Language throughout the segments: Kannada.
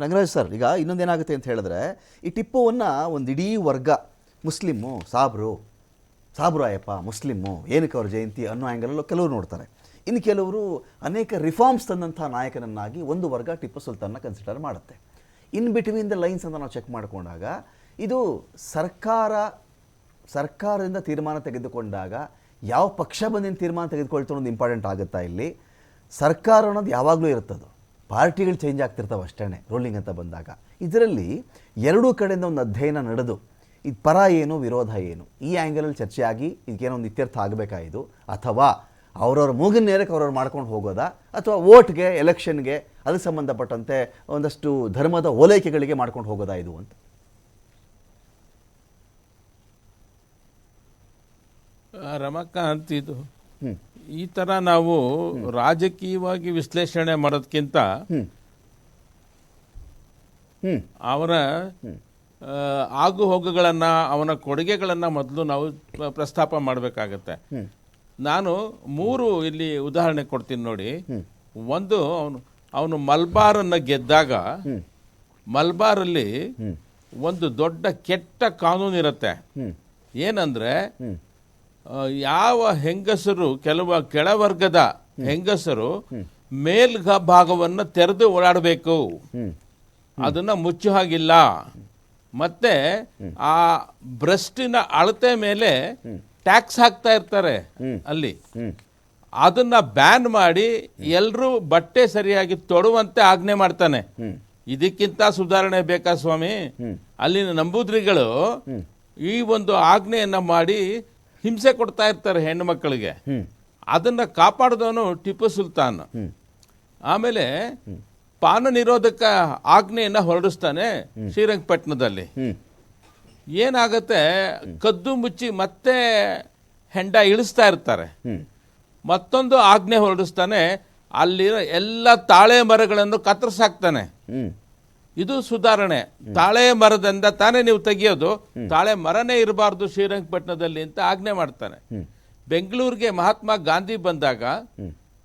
ರಂಗರಾಜ್ ಸರ್, ಈಗ ಇನ್ನೊಂದೇನಾಗುತ್ತೆ ಅಂತ ಹೇಳಿದ್ರೆ, ಈ ಟಿಪ್ಪುವನ್ನು ಒಂದು ಇಡೀ ವರ್ಗ, ಮುಸ್ಲಿಮು, ಸಾಬ್ರು ಸಾಬ್ರು ಆಯಪ್ಪ ಮುಸ್ಲಿಮ್ಮು ಏನಕ್ಕೆ ಅವ್ರ ಜಯಂತಿ ಅನ್ನೋ ಆ್ಯಂಗಲಲ್ಲೂ ಕೆಲವರು ನೋಡ್ತಾರೆ. ಇನ್ನು ಕೆಲವರು ಅನೇಕ ರಿಫಾರ್ಮ್ಸ್ ತಂದಂಥ ನಾಯಕನನ್ನಾಗಿ ಒಂದು ವರ್ಗ ಟಿಪ್ಪು ಸುಲ್ತಾನ್ನ ಕನ್ಸಿಡರ್ ಮಾಡುತ್ತೆ. ಇನ್ ಬಿಟ್ವೀನ್ ದ ಲೈನ್ಸ್ ಅಂತ ನಾವು ಚೆಕ್ ಮಾಡಿಕೊಂಡಾಗ, ಇದು ಸರ್ಕಾರ, ಸರ್ಕಾರದಿಂದ ತೀರ್ಮಾನ ತೆಗೆದುಕೊಂಡಾಗ ಯಾವ ಪಕ್ಷ ಬಂದಿನ ತೀರ್ಮಾನ ತೆಗೆದುಕೊಳ್ತಾ ಅನ್ನೋದು ಇಂಪಾರ್ಟೆಂಟ್ ಆಗುತ್ತಾ ಇಲ್ಲಿ? ಸರ್ಕಾರ ಅನ್ನೋದು ಯಾವಾಗಲೂ ಇರುತ್ತದು. ಪಾರ್ಟಿಗಳು ಚೇಂಜ್ ಆಗ್ತಿರ್ತಾವೆ ಅಷ್ಟೇ ರೋಲಿಂಗ್ ಅಂತ ಬಂದಾಗ. ಇದರಲ್ಲಿ ಎರಡೂ ಕಡೆಯಿಂದ ಒಂದು ಅಧ್ಯಯನ ನಡೆದು, ಇದು ಪರ ಏನು, ವಿರೋಧ ಏನು, ಈ ಆ್ಯಂಗಲಲ್ಲಿ ಚರ್ಚೆ ಆಗಿ ಇದಕ್ಕೇನೋ ಒಂದು ಇತ್ಯರ್ಥ ಆಗಬೇಕಾಯಿತು. ಅಥವಾ ಅವ್ರವ್ರ ಮೂಗಿನ ನೇರಕ್ಕೆ ಅವ್ರವ್ರು ಮಾಡ್ಕೊಂಡು ಹೋಗೋದಾ? ಅಥವಾ ವೋಟ್ಗೆ, ಎಲೆಕ್ಷನ್ಗೆ ಅದಕ್ಕೆ ಸಂಬಂಧಪಟ್ಟಂತೆ ಒಂದಷ್ಟು ಧರ್ಮದ ಓಲೈಕೆಗಳಿಗೆ ಮಾಡ್ಕೊಂಡು ಹೋಗೋದಾ ಇದು ಅಂತ? ರಮಕಾಂತ್ ಇದು. ಈ ತರ ನಾವು ರಾಜಕೀಯವಾಗಿ ವಿಶ್ಲೇಷಣೆ ಮಾಡೋದಕ್ಕಿಂತ ಅವರ ಆಗು ಹೋಗುಗಳನ್ನ ಅವನ ಕೊಡುಗೆಗಳನ್ನು ಮೊದಲು ನಾವು ಪ್ರಸ್ತಾಪ ಮಾಡಬೇಕಾಗತ್ತೆ. ನಾನು ಮೂರು ಇಲ್ಲಿ ಉದಾಹರಣೆ ಕೊಡ್ತೀನಿ ನೋಡಿ. ಒಂದು ಅವನು ಅವನು ಮಲ್ಬಾರನ್ನು ಗೆದ್ದಾಗ ಮಲ್ಬಾರಲ್ಲಿ ಒಂದು ದೊಡ್ಡ ಕೆಟ್ಟ ಕಾನೂನು ಇರುತ್ತೆ ಏನಂದ್ರೆ ಯಾವ ಹೆಂಗಸರು ಕೆಲವು ಕೆಳವರ್ಗದ ಹೆಂಗಸರು ಮೇಲ್ ಭಾಗವನ್ನು ತೆರೆದು ಓಡಾಡಬೇಕು. ಅದನ್ನ ಮುಚ್ಚು ಹಾಗಿಲ್ಲ. ಮತ್ತೆ ಆ ಬ್ರೆಸ್ಟಿನ ಅಳತೆ ಮೇಲೆ ಟ್ಯಾಕ್ಸ್ ಹಾಕ್ತಾ ಇರ್ತಾರೆ ಅಲ್ಲಿ. ಅದನ್ನ ಬ್ಯಾನ್ ಮಾಡಿ ಎಲ್ಲರೂ ಬಟ್ಟೆ ಸರಿಯಾಗಿ ತೊಡುವಂತೆ ಆಜ್ಞೆ ಮಾಡ್ತಾನೆ. ಇದಕ್ಕಿಂತ ಸುಧಾರಣೆ ಬೇಕಾ ಸ್ವಾಮಿ? ಅಲ್ಲಿನ ನಂಬೂದ್ರಿಗಳು ಈ ಒಂದು ಆಜ್ಞೆಯನ್ನ ಮಾಡಿ ಹಿಂಸೆ ಕೊಡ್ತಾ ಇರ್ತಾರೆ ಹೆಣ್ಣು ಮಕ್ಕಳಿಗೆ. ಅದನ್ನ ಕಾಪಾಡಿದವನು ಟಿಪ್ಪು ಸುಲ್ತಾನ್. ಆಮೇಲೆ ಪಾನ ನಿರೋಧಕ ಆಜ್ಞೆಯನ್ನು ಹೊರಡಿಸ್ತಾನೆ ಶ್ರೀರಂಗಪಟ್ಟಣದಲ್ಲಿ. ಏನಾಗುತ್ತೆ ಕದ್ದು ಮುಚ್ಚಿ ಮತ್ತೆ ಹೆಂಡ ಇಳಿಸ್ತಾ ಇರ್ತಾರೆ. ಮತ್ತೊಂದು ಆಜ್ಞೆ ಹೊರಡಿಸ್ತಾನೆ ಅಲ್ಲಿರೋ ಎಲ್ಲ ತಾಳೆ ಮರಗಳನ್ನು ಕತ್ತರಿಸಾಕ್ತಾನೆ. ಇದು ಸುಧಾರಣೆ. ತಾಳೆ ಮರದಿಂದ ತಾನೇ ನೀವು ತೆಗಿಯೋದು, ತಾಳೆ ಮರನೇ ಇರಬಾರ್ದು ಶ್ರೀರಂಗಪಟ್ಟಣದಲ್ಲಿ ಅಂತ ಆಜ್ಞೆ ಮಾಡ್ತಾನೆ. ಬೆಂಗಳೂರಿಗೆ ಮಹಾತ್ಮ ಗಾಂಧಿ ಬಂದಾಗ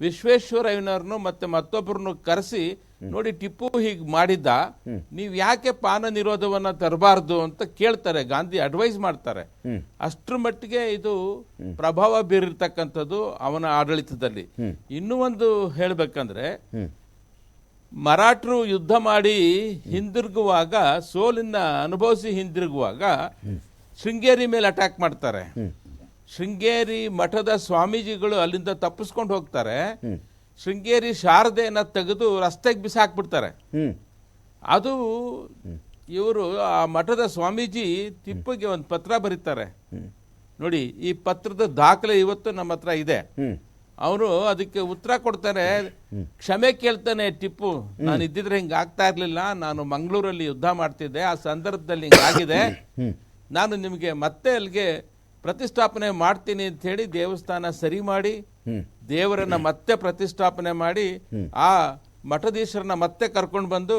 ವಿಶ್ವೇಶ್ವರಯ್ಯನವ್ರನ್ನು ಮತ್ತೆ ಮತ್ತೊಬ್ಬರನ್ನು ಕರೆಸಿ, ನೋಡಿ ಟಿಪ್ಪು ಹೀಗೆ ಮಾಡಿದ್ದ, ನೀವು ಯಾಕೆ ಪಾನ ನಿರೋಧವನ್ನ ತರಬಾರ್ದು ಅಂತ ಕೇಳ್ತಾರೆ, ಗಾಂಧಿ ಅಡ್ವೈಸ್ ಮಾಡ್ತಾರೆ. ಅಷ್ಟ್ರ ಮಟ್ಟಿಗೆ ಇದು ಪ್ರಭಾವ ಬೀರಿರ್ತಕ್ಕಂಥದ್ದು ಅವನ ಆಡಳಿತದಲ್ಲಿ. ಇನ್ನೂ ಒಂದು ಹೇಳ್ಬೇಕಂದ್ರೆ ಮರಾಠರು ಯುದ್ಧ ಮಾಡಿ ಹಿಂದಿರುಗುವಾಗ, ಸೋಲಿನ ಅನುಭವಿಸಿ ಹಿಂದಿರುಗುವಾಗ ಶೃಂಗೇರಿ ಮೇಲೆ ಅಟ್ಯಾಕ್ ಮಾಡ್ತಾರೆ. ಶೃಂಗೇರಿ ಮಠದ ಸ್ವಾಮೀಜಿಗಳು ಅಲ್ಲಿಂದ ತಪ್ಪಿಸ್ಕೊಂಡು ಹೋಗ್ತಾರೆ. ಶೃಂಗೇರಿ ಶಾರದೆಯನ್ನು ತೆಗೆದು ರಸ್ತೆಗೆ ಬಿಸಾಕ್ಬಿಡ್ತಾರೆ. ಅದು ಇವರು ಆ ಮಠದ ಸ್ವಾಮೀಜಿ ತಿಪ್ಪಿಗೆ ಒಂದು ಪತ್ರ ಬರೀತಾರೆ. ನೋಡಿ, ಈ ಪತ್ರದ ದಾಖಲೆ ಇವತ್ತು ನಮ್ಮ ಹತ್ರ ಇದೆ. ಅವನು ಅದಕ್ಕೆ ಉತ್ತರ ಕೊಡ್ತಾರೆ, ಕ್ಷಮೆ ಕೇಳ್ತಾನೆ ಟಿಪ್ಪು. ನಾನು ಇದ್ದಿದ್ರೆ ಹಿಂಗೆ ಆಗ್ತಾ ಇರಲಿಲ್ಲ. ನಾನು ಮಂಗಳೂರಲ್ಲಿ ಯುದ್ಧ ಮಾಡ್ತಿದ್ದೆ. ಆ ಸಂದರ್ಭದಲ್ಲಿ ಹಿಂಗಾಗಿದೆ ನಾನು ನಿಮಗೆ ಮತ್ತೆ ಅಲ್ಲಿಗೆ ಪ್ರತಿಷ್ಠಾಪನೆ ಮಾಡ್ತೀನಿ ಅಂತ ಹೇಳಿ ದೇವಸ್ಥಾನ ಸರಿ ಮಾಡಿ, ದೇವರನ್ನ ಮತ್ತೆ ಪ್ರತಿಷ್ಠಾಪನೆ ಮಾಡಿ, ಆ ಮಠದೀಶ್ವರನ ಮತ್ತೆ ಕರ್ಕೊಂಡು ಬಂದು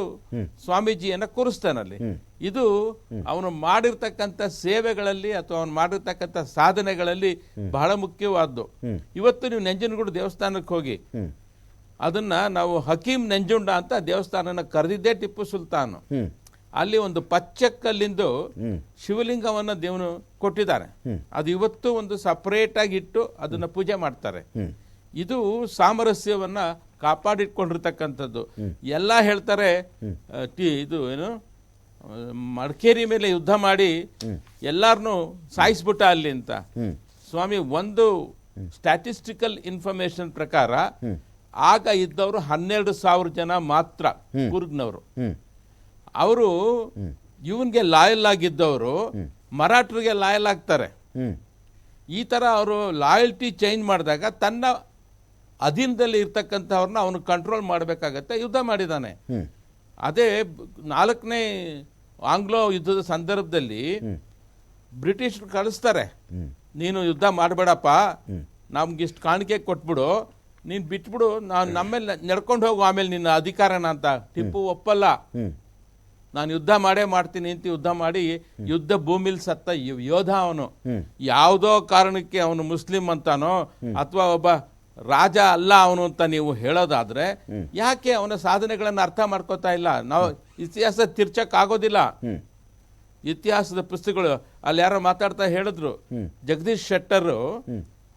ಸ್ವಾಮೀಜಿಯನ್ನ ಕೂರಿಸ್ತಾನಲ್ಲಿ. ಇದು ಅವನು ಮಾಡಿರ್ತಕ್ಕಂಥ ಸೇವೆಗಳಲ್ಲಿ ಅಥವಾ ಅವನು ಮಾಡಿರ್ತಕ್ಕಂಥ ಸಾಧನೆಗಳಲ್ಲಿ ಬಹಳ ಮುಖ್ಯವಾದ್ದು. ಇವತ್ತು ನೀವು ನೆಂಜನಗೂಡು ದೇವಸ್ಥಾನಕ್ಕೆ ಹೋಗಿ ಅದನ್ನ ನಾವು ಹಕೀಂ ನೆಂಜುಂಡ ಅಂತ ದೇವಸ್ಥಾನನ ಕರೆದಿದ್ದೇ ಟಿಪ್ಪು ಸುಲ್ತಾನ್. ಅಲ್ಲಿ ಒಂದು ಪಚ್ಚಕ್ಕಲ್ಲಿಂದು ಶಿವಲಿಂಗವನ್ನ ದೇವನು ಕೊಟ್ಟಿದ್ದಾರೆ. ಅದು ಇವತ್ತು ಒಂದು ಸಪರೇಟ್ ಆಗಿ ಇಟ್ಟು ಅದನ್ನ ಪೂಜೆ ಮಾಡ್ತಾರೆ. ಇದು ಸಾಮರಸ್ಯವನ್ನ ಕಾಪಾಡಿಟ್ಕೊಂಡಿರ್ತಕ್ಕಂಥದ್ದು. ಎಲ್ಲ ಹೇಳ್ತಾರೆ ಟಿ- ಇದು ಏನು ಮಡಿಕೇರಿ ಮೇಲೆ ಯುದ್ಧ ಮಾಡಿ ಎಲ್ಲಾರನು ಸಾಯಿಸ್ಬಿಟ್ಟ ಅಲ್ಲಿ ಅಂತ. ಸ್ವಾಮಿ ಒಂದು ಸ್ಟ್ಯಾಟಿಸ್ಟಿಕಲ್ ಇನ್ಫಾರ್ಮೇಶನ್ ಪ್ರಕಾರ ಆಗ ಇದ್ದವರು ಹನ್ನೆರಡು ಸಾವಿರ ಜನ ಮಾತ್ರ ಕೂರ್ಗ್ನವರು. ಅವರು ಇವನ್ಗೆ ಲಾಯಲ್ ಆಗಿದ್ದವರು ಮರಾಠರಿಗೆ ಲಾಯಲ್ ಆಗ್ತಾರೆ ಈ ತರ ಅವರು ಲಾಯಲ್ಟಿ ಚೇಂಜ್ ಮಾಡಿದಾಗ ತನ್ನ ಅಧೀನದಲ್ಲಿ ಇರ್ತಕ್ಕಂಥವ್ರನ್ನ ಅವನು ಕಂಟ್ರೋಲ್ ಮಾಡಬೇಕಾಗತ್ತೆ ಯುದ್ಧ ಮಾಡಿದಾನೆ. ಅದೇ ನಾಲ್ಕನೇ ಆಂಗ್ಲೋ ಯುದ್ಧದ ಸಂದರ್ಭದಲ್ಲಿ ಬ್ರಿಟಿಷ್ ಕಳಿಸ್ತಾರೆ ನೀನು ಯುದ್ಧ ಮಾಡಬೇಡಪ್ಪ ನಮ್ಗೆ ಇಷ್ಟು ಕಾಣಿಕೆ ಕೊಟ್ಬಿಡು ನೀನು ಬಿಟ್ಬಿಡು ನಾನು ನಮ್ಮೇಲೆ ನಡ್ಕೊಂಡು ಹೋಗು ಆಮೇಲೆ ನಿನ್ನ ಅಧಿಕಾರನ ಅಂತ. ಟಿಪ್ಪು ಒಪ್ಪಲ್ಲ. ನಾನು ಯುದ್ಧ ಮಾಡೇ ಮಾಡ್ತೀನಿ ಅಂತ ಯುದ್ಧ ಮಾಡಿ ಯುದ್ಧ ಭೂಮಿಲಿ ಸತ್ತ ಯೋಧ ಅವನು. ಯಾವುದೋ ಕಾರಣಕ್ಕೆ ಅವನು ಮುಸ್ಲಿಂ ಅಂತಾನೋ ಅಥವಾ ಒಬ್ಬ ರಾಜ ಅಲ್ಲ ಅವನು ಅಂತ ನೀವು ಹೇಳೋದಾದ್ರೆ ಯಾಕೆ ಅವನ ಸಾಧನೆಗಳನ್ನ ಅರ್ಥ ಮಾಡ್ಕೋತಾ ಇಲ್ಲ? ನಾವು ಇತಿಹಾಸ ತಿರ್ಚಕ್ ಆಗೋದಿಲ್ಲ. ಇತಿಹಾಸದ ಪುಸ್ತಕಗಳು ಅಲ್ಲಿ ಯಾರೋ ಮಾತಾಡ್ತಾ ಹೇಳಿದ್ರು. Jagadish Shettar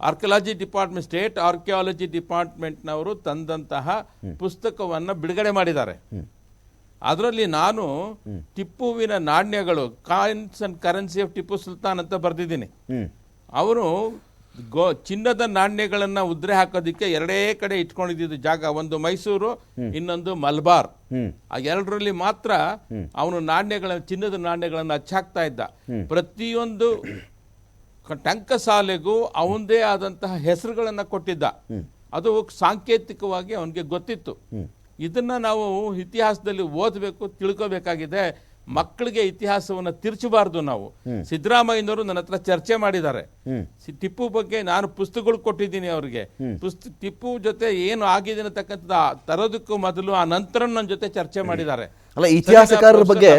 archaeology department state archaeology ಡಿಪಾರ್ಟ್ಮೆಂಟ್ನವರು ತಂದಂತಹ ಪುಸ್ತಕವನ್ನ ಬಿಡುಗಡೆ ಮಾಡಿದ್ದಾರೆ. ಅದರಲ್ಲಿ ನಾನು ಟಿಪ್ಪುವಿನ ನಾಣ್ಯಗಳು coins and currency of Tipu Sultan ಅಂತ ಬರೆದಿದ್ದೀನಿ. ಅವರು ಅವನು ಗೋ ಚಿನ್ನದ ನಾಣ್ಯಗಳನ್ನ ಉದ್ರೆ ಹಾಕೋದಿಕ್ಕೆ ಎರಡೇ ಕಡೆ ಇಟ್ಕೊಂಡಿದ್ದ ಜಾಗ ಒಂದು ಮೈಸೂರು ಇನ್ನೊಂದು ಮಲ್ಬಾರ್. ಆ ಎರಡರಲ್ಲಿ ಮಾತ್ರ ಅವನು ನಾಣ್ಯಗಳ ಚಿನ್ನದ ನಾಣ್ಯಗಳನ್ನು ಹಚ್ಚಾಕ್ತಾ ಇದ್ದ. ಪ್ರತಿಯೊಂದು ಟಂಕಸಾಲೆಗೂ ಅವನದೇ ಆದಂತಹ ಹೆಸರುಗಳನ್ನ ಕೊಟ್ಟಿದ್ದ. ಅದು ಸಾಂಕೇತಿಕವಾಗಿ ಅವನಿಗೆ ಗೊತ್ತಿತ್ತು. ಇದನ್ನ ನಾವು ಇತಿಹಾಸದಲ್ಲಿ ಓದಬೇಕು ತಿಳ್ಕೋಬೇಕಾಗಿದೆ. ಮಕ್ಕಳಿಗೆ ಇತಿಹಾಸವನ್ನ ತಿರ್ಚಬಾರ್ದು ನಾವು. ಸಿದ್ದರಾಮಯ್ಯನವರು ನನ್ನ ಹತ್ರ ಚರ್ಚೆ ಮಾಡಿದ್ದಾರೆ. ಟಿಪ್ಪು ಬಗ್ಗೆ ನಾನು ಪುಸ್ತಕಗಳು ಕೊಟ್ಟಿದ್ದೀನಿ ಅವರಿಗೆ. ಪುಸ್ತ ಟಿಪ್ಪು ಜೊತೆ ಏನು ಆಗಿದೆ ಅನ್ನತಕ್ಕಂಥದ್ದು ತರೋದಕ್ಕೂ ಮೊದಲು ಆ ನಂತರ ನನ್ನ ಜೊತೆ ಚರ್ಚೆ ಮಾಡಿದ್ದಾರೆ. ಅಲ್ಲ ಇತಿಹಾಸಕಾರರ ಬಗ್ಗೆ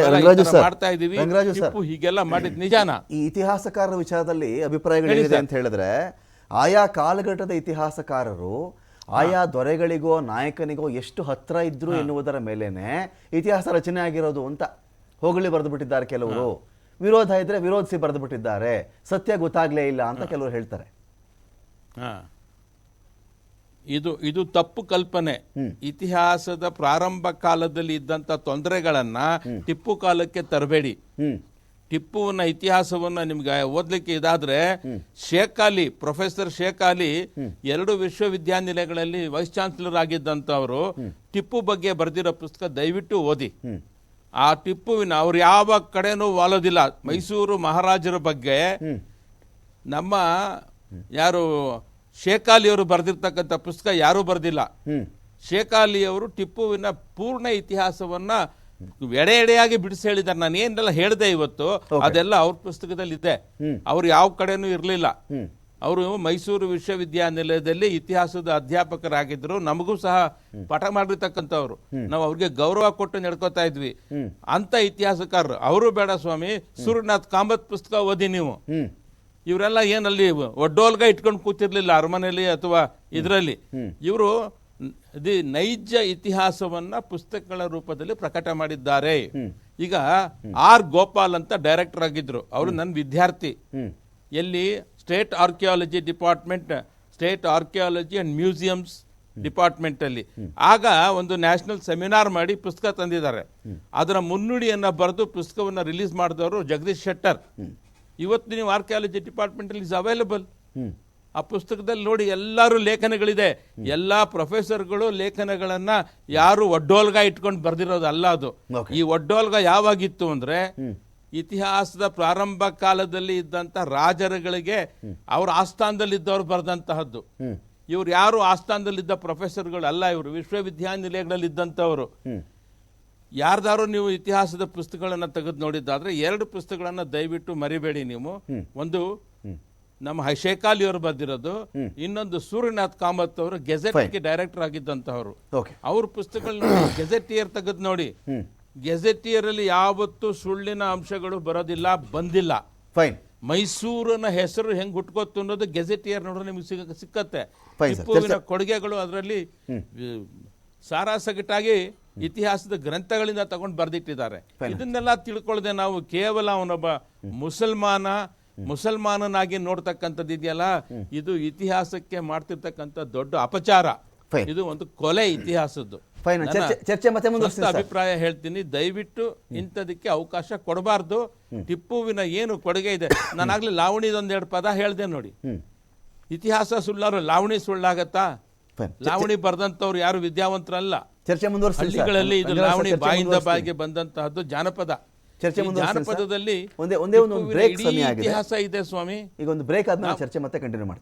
ಮಾಡ್ತಾ ಇದೀವಿ ಟಿಪ್ಪು ಹೀಗೆಲ್ಲ ಮಾಡಿದ್ ನಿಜಾನ? ಈ ಇತಿಹಾಸಕಾರರ ವಿಚಾರದಲ್ಲಿ ಅಭಿಪ್ರಾಯಗಳಿದೆ ಅಂತ ಹೇಳಿದ್ರೆ ಆಯಾ ಕಾಲಘಟ್ಟದ ಇತಿಹಾಸಕಾರರು ಆಯಾ ದೊರೆಗಳಿಗೋ ನಾಯಕನಿಗೋ ಎಷ್ಟು ಹತ್ರ ಇದ್ರು ಎನ್ನುವುದರ ಮೇಲೇನೆ ಇತಿಹಾಸ ರಚನೆ ಆಗಿರೋದು ಅಂತ ಹೋಗಲಿ ಬರೆದು ಬಿಟ್ಟಿದ್ದಾರೆ ಕೆಲವರು. ವಿರೋಧ ಇದ್ರೆ ವಿರೋಧಿಸಿ ಬರೆದು ಬಿಟ್ಟಿದ್ದಾರೆ ಸತ್ಯ ಗೊತ್ತಾಗ್ಲೇ ಇಲ್ಲ ಅಂತ ಕೆಲವರು ಹೇಳ್ತಾರೆ. ಹಾ. ಇದು ಇದು ತಪ್ಪು ಕಲ್ಪನೆ. ಇತಿಹಾಸದ ಪ್ರಾರಂಭ ಕಾಲದಲ್ಲಿ ಇದ್ದಂತ ತೊಂದರೆಗಳನ್ನ ಟಿಪ್ಪು ಕಾಲಕ್ಕೆ ತರಬೇಡಿ. ಟಿಪ್ಪುವನ್ನ ಟಿಪ್ಪುವಿನ ಇತಿಹಾಸವನ್ನ ನಿಮ್ಗೆ ಓದ್ಲಿಕ್ಕೆ ಇದಾದ್ರೆ ಶೇಖ್ ಅಲಿ ಪ್ರೊಫೆಸರ್ ಶೇಖ್ ಅಲಿ ಎರಡು ವಿಶ್ವವಿದ್ಯಾನಿಲಯಗಳಲ್ಲಿ ವೈಸ್ ಚಾನ್ಸಲರ್ ಆಗಿದ್ದಂಥವರು ಟಿಪ್ಪು ಬಗ್ಗೆ ಬರೆದಿರೋ ಪುಸ್ತಕ ದಯವಿಟ್ಟು ಓದಿ. ಆ ಟಿಪ್ಪುವಿನ ಅವ್ರು ಯಾವ ಕಡೆನೂ ವಾಲೋದಿಲ್ಲ. ಮೈಸೂರು ಮಹಾರಾಜರ ಬಗ್ಗೆ ನಮ್ಮ ಯಾರು ಶೇಖಾಲಿಯವರು ಬರೆದಿರ್ತಕ್ಕಂಥ ಪುಸ್ತಕ ಯಾರೂ ಬರೆದಿಲ್ಲ. ಶೇಖಾಲಿಯವರು ಟಿಪ್ಪುವಿನ ಪೂರ್ಣ ಇತಿಹಾಸವನ್ನ ಎಡೆ ಎಡೆಯಾಗಿ ಬಿಡಿಸಿ ಹೇಳಿದ್ದಾರೆ. ನಾನು ಏನೆಲ್ಲ ಹೇಳಿದೆ ಇವತ್ತು ಅದೆಲ್ಲ ಅವ್ರ ಪುಸ್ತಕದಲ್ಲಿ ಇದೆ ಅವ್ರು ಯಾವ ಕಡೆನೂ ಇರಲಿಲ್ಲ. ಅವರು ಮೈಸೂರು ವಿಶ್ವವಿದ್ಯಾನಿಲಯದಲ್ಲಿ ಇತಿಹಾಸದ ಅಧ್ಯಾಪಕರಾಗಿದ್ದರು ನಮಗೂ ಸಹ ಪಾಠ ಮಾಡಿರ್ತಕ್ಕಂಥವ್ರು. ನಾವು ಅವ್ರಿಗೆ ಗೌರವ ಕೊಟ್ಟು ನಡ್ಕೋತಾ ಇದ್ವಿ. ಅಂತ ಇತಿಹಾಸಕಾರರು. ಅವರು ಬೇಡ ಸ್ವಾಮಿ ಸೂರ್ಯನಾಥ್ ಕಾಮತ್ ಪುಸ್ತಕ ಓದಿ ನೀವು. ಇವರೆಲ್ಲ ಏನಲ್ಲಿ ಒಡ್ಡೋಲ್ಗ ಇಟ್ಕೊಂಡು ಕೂತಿರ್ಲಿಲ್ಲ ಅರಮನೆಯಲ್ಲಿ ಅಥವಾ ಇದರಲ್ಲಿ. ಇವರು ದಿ ನೈಜ ಇತಿಹಾಸವನ್ನ ಪುಸ್ತಕಗಳ ರೂಪದಲ್ಲಿ ಪ್ರಕಟ ಮಾಡಿದ್ದಾರೆ. ಈಗ ಆರ್ ಗೋಪಾಲ್ ಅಂತ ಡೈರೆಕ್ಟರ್ ಆಗಿದ್ರು. ಅವರು ನನ್ನ ವಿದ್ಯಾರ್ಥಿ. ಎಲ್ಲಿ state archaeology department state archaeology and museums ಡಿಪಾರ್ಟ್ಮೆಂಟಲ್ಲಿ. ಆಗ ಒಂದು ನ್ಯಾಷನಲ್ ಸೆಮಿನಾರ್ ಮಾಡಿ ಪುಸ್ತಕ ತಂದಿದ್ದಾರೆ. ಅದರ ಮುನ್ನುಡಿಯನ್ನು ಬರೆದು ಪುಸ್ತಕವನ್ನು ರಿಲೀಸ್ ಮಾಡಿದವರು ಜಗದೀಶ್ ಶೆಟ್ಟರ್. ಇವತ್ತು ನೀವು ಆರ್ಕಿಯಾಲಜಿ ಡಿಪಾರ್ಟ್ಮೆಂಟಲ್ಲಿ ಇಸ್ ಅವೈಲಬಲ್ ಆ ಪುಸ್ತಕದಲ್ಲಿ ನೋಡಿ ಎಲ್ಲರೂ ಲೇಖನಗಳಿದೆ. ಎಲ್ಲ ಪ್ರೊಫೆಸರ್ಗಳು ಲೇಖನಗಳನ್ನ ಯಾರು ಒಡ್ಡೋಲ್ಗ ಇಟ್ಕೊಂಡು ಬರ್ದಿರೋದಲ್ಲ ಅದು. ಈ ಒಡ್ಡೋಲ್ಗ ಯಾವಾಗಿತ್ತು ಅಂದ್ರೆ ಇತಿಹಾಸದ ಪ್ರಾರಂಭ ಕಾಲದಲ್ಲಿ ಇದ್ದಂತ ರಾಜರುಗಳಿಗೆ ಅವ್ರ ಆಸ್ಥಾನದಲ್ಲಿ ಇದ್ದವರು ಬರೆದಂತಹದ್ದು. ಇವ್ರು ಯಾರು ಆಸ್ಥಾನದಲ್ಲಿದ್ದ ಪ್ರೊಫೆಸರ್ಗಳು ಅಲ್ಲ ಇವರು ವಿಶ್ವವಿದ್ಯಾನಿಲಯಗಳಲ್ಲಿ ಇದ್ದಂಥವರು ಯಾರ್ದಾರು ನೀವು ಇತಿಹಾಸದ ಪುಸ್ತಕಗಳನ್ನ ತೆಗೆದು ನೋಡಿದ್ದಾದ್ರೆ ಎರಡು ಪುಸ್ತಕಗಳನ್ನ ದಯವಿಟ್ಟು ಮರಿಬೇಡಿ ನೀವು. ಒಂದು ನಮ್ಮ ಹೈಶೇಖಾಲಿ ಅವರು ಬರೆದಿರೋದು ಇನ್ನೊಂದು ಸೂರ್ಯನಾಥ್ ಕಾಮತ್ ಅವರು ಗೆಜೆಟ್ಗೆ ಡೈರೆಕ್ಟರ್ ಆಗಿದ್ದಂತಹವರು ಓಕೆ ಅವ್ರ ಪುಸ್ತಕಗಳನ್ನ ಗೆಜೆಟಿಯರ್ ತೆಗೆದು ನೋಡಿ. ಹ್ಮ್ ಗೆಜೆಟಿಯರ್ ಯಾವತ್ತೂ ಸುಳ್ಳಿನ ಅಂಶಗಳು ಬರೋದಿಲ್ಲ ಬಂದಿಲ್ಲ. ಫೈನ್ ಮೈಸೂರಿನ ಹೆಸರು ಹೆಂಗ್ ಹುಟ್ಕೋತು ಅನ್ನೋದು ಗೆಜೆಟಿಯರ್ ನೋಡಿದ್ರೆ ನಿಮ್ಗೆ ಸಿಗ ಸಿಕ್ಕತ್ತೆ. ಟಿಪ್ಪುವಿನ ಕೊಡುಗೆಗಳು ಅದರಲ್ಲಿ ಸಾರಾಸಗಟಾಗಿ ಇತಿಹಾಸದ ಗ್ರಂಥಗಳಿಂದ ತಗೊಂಡು ಬರೆದಿಟ್ಟಿದ್ದಾರೆ. ಇದನ್ನೆಲ್ಲ ತಿಳ್ಕೊಳ್ಳದೆ ನಾವು ಕೇವಲ ಅವನೊಬ್ಬ ಮುಸಲ್ಮಾನ ಮುಸಲ್ಮಾನನಾಗಿ ನೋಡ್ತಕ್ಕಂಥದ್ದು ಇದೆಯಲ್ಲ? ಇದು ಇತಿಹಾಸಕ್ಕೆ ಮಾಡ್ತಿರ್ತಕ್ಕಂಥ ದೊಡ್ಡ ಅಪಚಾರ. ಇದು ಒಂದು ಕೊಲೆ ಇತಿಹಾಸದ್ದು. ಫೈನ್ ಚರ್ಚೆ ಚರ್ಚೆ ಮತ್ತೆ ಸ್ವಂತ ಸರ್. ಅಭಿಪ್ರಾಯ ಹೇಳ್ತೀನಿ. ದಯವಿಟ್ಟು ಇಂಥದಕ್ಕೆ ಅವಕಾಶ ಕೊಡಬಾರ್ದು. ಟಿಪ್ಪುವಿನ ಏನು ಕೊಡುಗೆ ಇದೆ? ನಾನಾಗ್ಲೇ ಲಾವಣಿದೊಂದೆರಡು ಪದ ಹೇಳ್ದೆ ನೋಡಿ. ಹ್ಮ್. ಇತಿಹಾಸ ಸುಳ್ಳಾರು ಲಾವಣಿ ಸುಳ್ಳಾಗತ್ತಾ? ಫೈನ್ ಲಾವಣಿ ಬರ್ದಂತವ್ರು ಯಾರು ವಿದ್ಯಾವಂತರಲ್ಲ? ಚರ್ಚೆ ಮುಂದುವರಿಸ್ತೀನಿ ಸರ್. ಹಳ್ಳಿಗಳಲ್ಲಿ ಇದು ಸರ್, ಲಾವಣಿ ಚರ್ಚೆ ಬಾಯಿಂದ ಮುಂದುವರಿಸ್ತೀನಿ. ಬಾಯಿಗೆ ಬಂದಂತಹದ್ದು ಜಾನಪದ. ಚರ್ಚೆ ಈ ಮುಂದುವರಿಸ್ತೀನಿ ಸರ್. ಜಾನಪದದಲ್ಲಿ ಒಂದೇ- ಒಂದೇ ಒಂದು ಬ್ರೇಕ್ ಇಡೀ ಸಮಯ ಆಗಿದೆ. ಇತಿಹಾಸ ಇದೆ ಸ್ವಾಮಿ. ಈಗ ಒಂದು ಬ್ರೇಕ್ ಆದ್ಮೇಲೆ ಚರ್ಚೆ ಮತ್ತೆ ಕಂಟಿನ್ಯೂ ಮಾಡ್ತೀನಿ